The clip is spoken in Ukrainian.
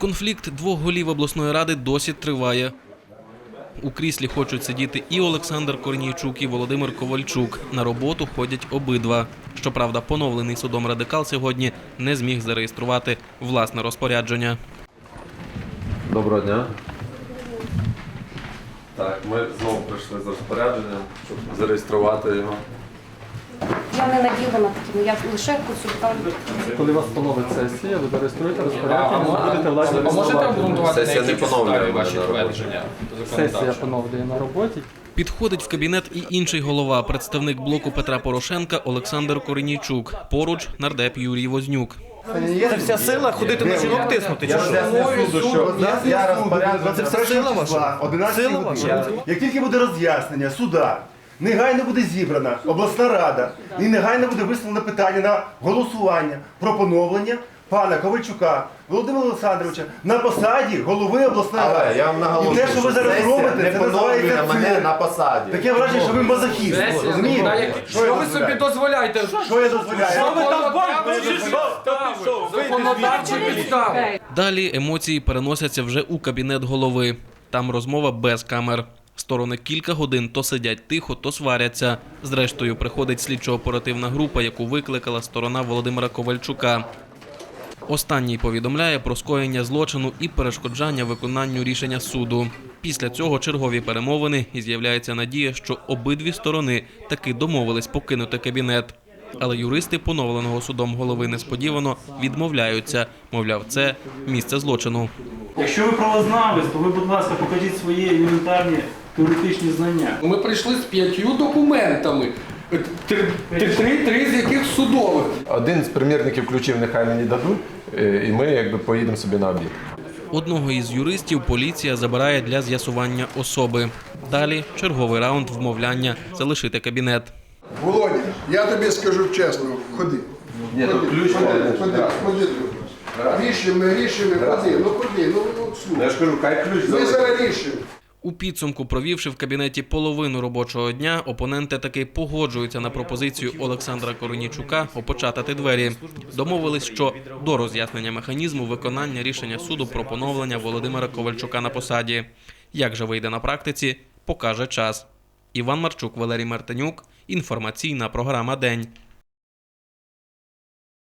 Конфлікт двох голів обласної ради досі триває. У кріслі хочуть сидіти і Олександр Корнійчук, і Володимир Ковальчук. На роботу ходять обидва. Щоправда, поновлений судом радикал сьогодні не зміг зареєструвати власне розпорядження. Доброго дня. Так, ми знову прийшли з розпорядженням, щоб зареєструвати його. Я не наділена таким, я лише консультант. Коли у вас поновить сесія, ви зареєструєте розпорядження, ви будете власне А можете обґрунтувати на Сесія не поновлює підставі мене ваші на роботі. твердження? Сесія законодавчо? поновлює на роботі. Підходить в кабінет і інший голова, представник блоку Петра Порошенка Олександр Корнійчук. Поруч нардеп Юрій Вознюк. Це вся сила ходити на жінок тиснути. Чи що? Я розпорядження Це все сила ваша? 11 Сила годин. ваша? Як тільки буде роз'яснення суда, негайно буде зібрана обласна рада і негайно буде висловлено питання на голосування про поновлення пана Ковальчука Володимира Олександровича на посаді голови обласної Але ради. я вам наголошую, і те, що ви зараз сесія робите, не це поновлює називається мене цирк. на посаді. Таке враження, що ви мазохіст. Розумієте? Що ви собі дозволяєте? Що я дозволяю? Що ви там Законодавчі підстави. Далі емоції переносяться вже у кабінет голови. Там розмова без камер. Сторони кілька годин то сидять тихо, то сваряться. Зрештою, приходить слідчо-оперативна група, яку викликала сторона Володимира Ковальчука. Останній повідомляє про скоєння злочину і перешкоджання виконанню рішення суду. Після цього чергові перемовини і з'являється надія, що обидві сторони таки домовились покинути кабінет. Але юристи поновленого судом голови несподівано відмовляються. Мовляв, це місце злочину. Якщо ви правознавець, то ви, будь ласка, покажіть свої елементарні теоретичні знання. Ми прийшли з п'ятью документами, три, три, три, три з яких судових. Один з примірників ключів нехай мені дадуть, е, і ми якби поїдемо собі на обід. Одного із юристів поліція забирає для з'ясування особи. Далі черговий раунд вмовляння залишити кабінет. Володя, я тобі скажу чесно, ходи. Ні, тут ключ Ходи, ходи, ходи. Рішимо, рішимо, ходи, ну ходи, ну, ну Я слухай. ж кажу, хай ключ Ми зараз рішимо. У підсумку, провівши в кабінеті половину робочого дня, опоненти таки погоджуються на пропозицію Олександра Коронічука опочатати двері. Домовились, що до роз'яснення механізму виконання рішення суду про поновлення Володимира Ковальчука на посаді. Як же вийде на практиці, покаже час. Іван Марчук, Валерій Мартинюк. Інформаційна програма День.